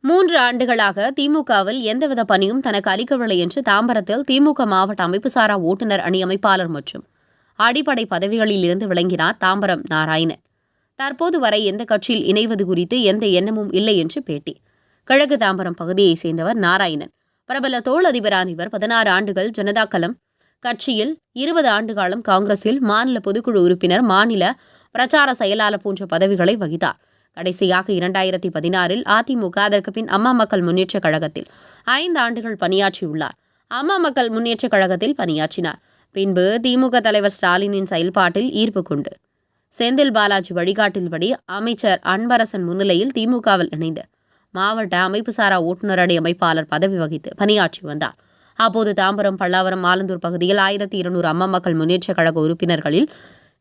மூன்று ஆண்டுகளாக திமுகவில் எந்தவித பணியும் தனக்கு அளிக்கவில்லை என்று தாம்பரத்தில் திமுக மாவட்ட அமைப்புசாரா ஓட்டுநர் அணி அமைப்பாளர் மற்றும் அடிப்படை பதவிகளில் இருந்து விளங்கினார் தாம்பரம் நாராயணன். தற்போது வரை எந்த கட்சியில் இணைவது குறித்து எந்த எண்ணமும் இல்லை என்று பேட்டி. கிழக்கு தாம்பரம் பகுதியைச் சேர்ந்தவர் நாராயணன். பிரபல தோளதிபரான இவர் பதினாறு ஆண்டுகள் ஜனதா களம் கட்சியில் இருபது ஆண்டு காலம் காங்கிரஸில் மாநில பொதுக்குழு உறுப்பினர் மாநில பிரச்சார செயலாளர் போன்ற பதவிகளை வகித்தார். கடைசியாக இரண்டாயிரத்தி பதினாறில் அதிமுக அதற்கு பின் அம்மா மக்கள் முன்னேற்றக் கழகத்தில் ஐந்து ஆண்டுகள் பணியாற்றியுள்ளார். அம்மா மக்கள் முன்னேற்றக் கழகத்தில் பணியாற்றினார். பின்பு திமுக தலைவர் ஸ்டாலினின் செயல்பாட்டில் ஈர்ப்பு கொண்டு செந்தில் பாலாஜி வழிகாட்டின்படி அமைச்சர் அன்பரசன் முன்னிலையில் திமுகவில் இணைந்து மாவட்ட அமைப்புசாரா ஓட்டுநர் அணி அமைப்பாளர் பதவி வகித்து பணியாற்றி வந்தார். அப்போது தாம்பரம் பல்லாவரம் ஆலந்தூர் பகுதியில் ஆயிரத்தி இருநூறு அம்மா மக்கள் முன்னேற்றக் கழக உறுப்பினர்களில்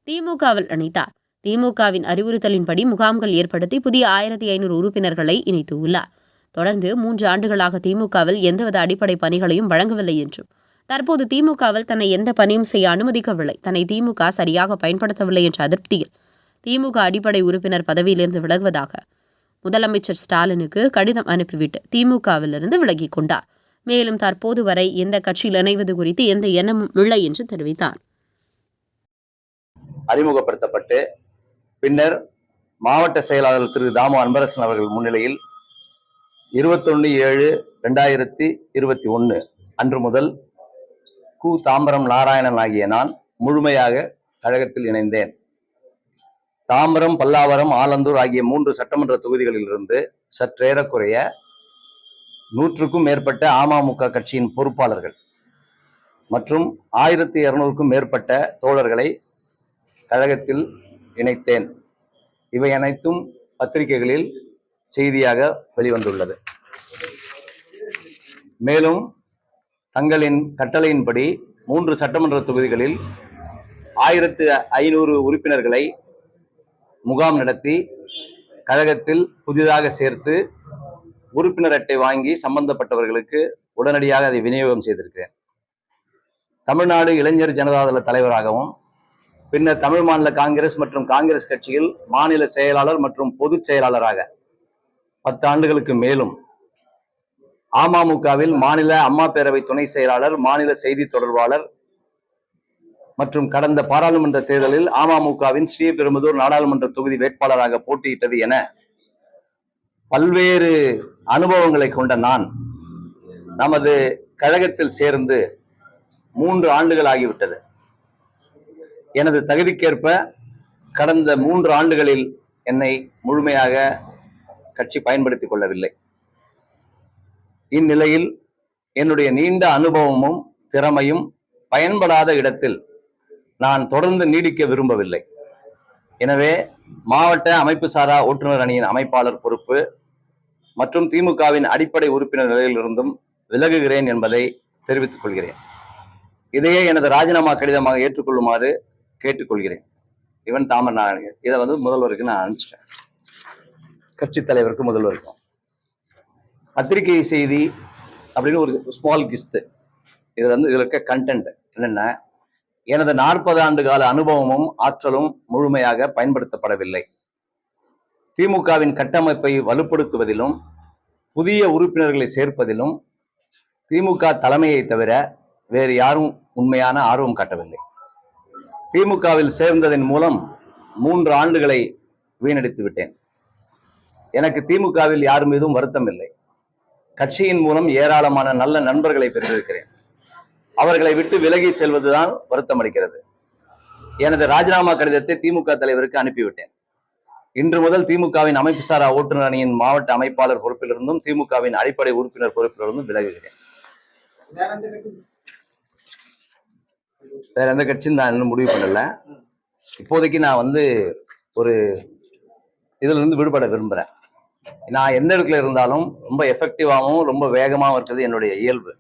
திமுகவில் இணைத்தார் திமுகவின் அறிவுறுத்தலின்படி முகாம்கள் ஏற்படுத்தி புதிய ஆயிரத்தி ஐநூறு உறுப்பினர்களை இணைத்துள்ளார் தொடர்ந்து மூன்று ஆண்டுகளாக திமுகவில் எந்தவித அடிப்படை பணிகளையும் வழங்கவில்லை என்றும் தற்போது திமுகவில் தன்னை எந்த பணியும் செய்ய அனுமதிக்கவில்லை. தன்னை திமுக சரியாக பயன்படுத்தவில்லை என்ற அதிருப்தியில் திமுக அடிப்படை உறுப்பினர் பதவியிலிருந்து விலகுவதாக முதலமைச்சர் ஸ்டாலினுக்கு கடிதம் அனுப்பிவிட்டு திமுகவிலிருந்து விலகிக் கொண்டார். மேலும் தற்போது வரை எந்த கட்சியில் இணைவது குறித்து எந்த எண்ணமும் இல்லை என்று தெரிவித்தார். அறிமுகப்படுத்தப்பட்டு பின்னர் மாவட்ட செயலாளர் திரு தாமு அன்பரசன் அவர்கள் முன்னிலையில் இருபத்தொன்னு ஏழு ரெண்டாயிரத்தி இருபத்தி ஒன்று அன்று முதல் கு. தாம்பரம் நாராயணன் ஆகிய நான் முழுமையாக கழகத்தில் இணைந்தேன். தாம்பரம் பல்லாவரம் ஆலந்தூர் ஆகிய மூன்று சட்டமன்ற தொகுதிகளிலிருந்து சற்றேறக்குறைய நூற்றுக்கும் மேற்பட்ட அமமுக கட்சியின் பொறுப்பாளர்கள் மற்றும் ஆயிரத்தி இருநூறுக்கும் மேற்பட்ட தோழர்களை கழகத்தில் இணைத்தேன். இவை அனைத்தும் பத்திரிகைகளில் செய்தியாக வெளிவந்துள்ளது. மேலும் தங்களின் கட்டளையின்படி மூன்று சட்டமன்ற தொகுதிகளில் ஆயிரத்து ஐநூறு உறுப்பினர்களை முகாம் நடத்தி கழகத்தில் புதிதாக சேர்த்து உறுப்பினர் அட்டை வாங்கி சம்பந்தப்பட்டவர்களுக்கு உடனடியாக அதை விநியோகம் செய்திருக்கிறேன். தமிழ்நாடு இளைஞர் ஜனதாதள தலைவராகவும் பின்னர் தமிழ் மாநில காங்கிரஸ் மற்றும் காங்கிரஸ் கட்சியில் மாநில செயலாளர் மற்றும் பொதுச் செயலாளராக பத்து ஆண்டுகளுக்கு மேலும் அமமுகவில் மாநில அம்மா பேரவை துணை செயலாளர் மாநில செய்தி தொடர்பாளர் மற்றும் கடந்த பாராளுமன்ற தேர்தலில் அமமுகவின் ஸ்ரீபெரும்புதூர் நாடாளுமன்ற தொகுதி வேட்பாளராக போட்டியிட்டது என பல்வேறு அனுபவங்களை கொண்ட நான் நமது கழகத்தில் சேர்ந்து மூன்று ஆண்டுகள் ஆகிவிட்டது. எனது தகுதிக்கேற்ப கடந்த மூன்று ஆண்டுகளில் என்னை முழுமையாக கட்சி பயன்படுத்திக் கொள்ளவில்லை. இந்நிலையில் என்னுடைய நீண்ட அனுபவமும் திறமையும் பயன்படாத இடத்தில் நான் தொடர்ந்து நீடிக்க விரும்பவில்லை. எனவே மாவட்ட அமைப்பு சாரா ஓட்டுநர் அணியின் அமைப்பாளர் பொறுப்பு மற்றும் திமுகவின் அடிப்படை உறுப்பினர் நிலையிலிருந்தும் விலகுகிறேன் என்பதை தெரிவித்துக் கொள்கிறேன். இதையே எனது ராஜினாமா கடிதமாக ஏற்றுக்கொள்ளுமாறு கேட்டுக்கொள்கிறேன். இவன் தாமர் நாராயணன். இதை வந்து முதல்வருக்கு நான் அனுப்பிச்சிட்டேன். கட்சித் தலைவருக்கு முதல்வருக்கும். பத்திரிகை செய்தி அப்படின்னு ஒரு ஸ்மால் கிஸ்து இது வந்து இதில் இருக்க கண்டென்ட் என்னென்ன எனது நாற்பது ஆண்டு கால அனுபவமும் ஆற்றலும் முழுமையாக பயன்படுத்தப்படவில்லை. திமுகவின் கட்டமைப்பை வலுப்படுத்துவதிலும் புதிய உறுப்பினர்களை சேர்ப்பதிலும் திமுக தலைமையை தவிர வேறு யாரும் உண்மையான ஆர்வம் காட்டவில்லை. திமுகவில் சேர்ந்ததன் மூலம் மூன்று ஆண்டுகளை வீணடித்து விட்டேன். எனக்கு திமுகவில் யார் மீதும் வருத்தம் இல்லை. கட்சியின் மூலம் ஏராளமான நல்ல நண்பர்களை பெற்றிருக்கிறேன். அவர்களை விட்டு விலகி செல்வதுதான் வருத்தம் அளிக்கிறது எனது ராஜினாமா கடிதத்தை திமுக தலைவருக்கு அனுப்பிவிட்டேன். இன்று முதல் திமுகவின் அமைப்பு சாரா ஓட்டுநர் அணியின் மாவட்ட அமைப்பாளர் பொறுப்பிலிருந்தும் திமுகவின் அடிப்படை உறுப்பினர் பொறுப்பிலிருந்தும் விலகுகிறேன். வேற எந்த கட்சியும் நான் இன்னும் முடிவு பண்ணல. இப்போதைக்கு நான் வந்து ஒரு இதுல இருந்து விடுபட விரும்புறேன். நான் எந்த இடத்துல இருந்தாலும் ரொம்ப எஃபெக்டிவாகவும் ரொம்ப வேகமாகவும் இருக்கிறது என்னுடைய இயல்பு.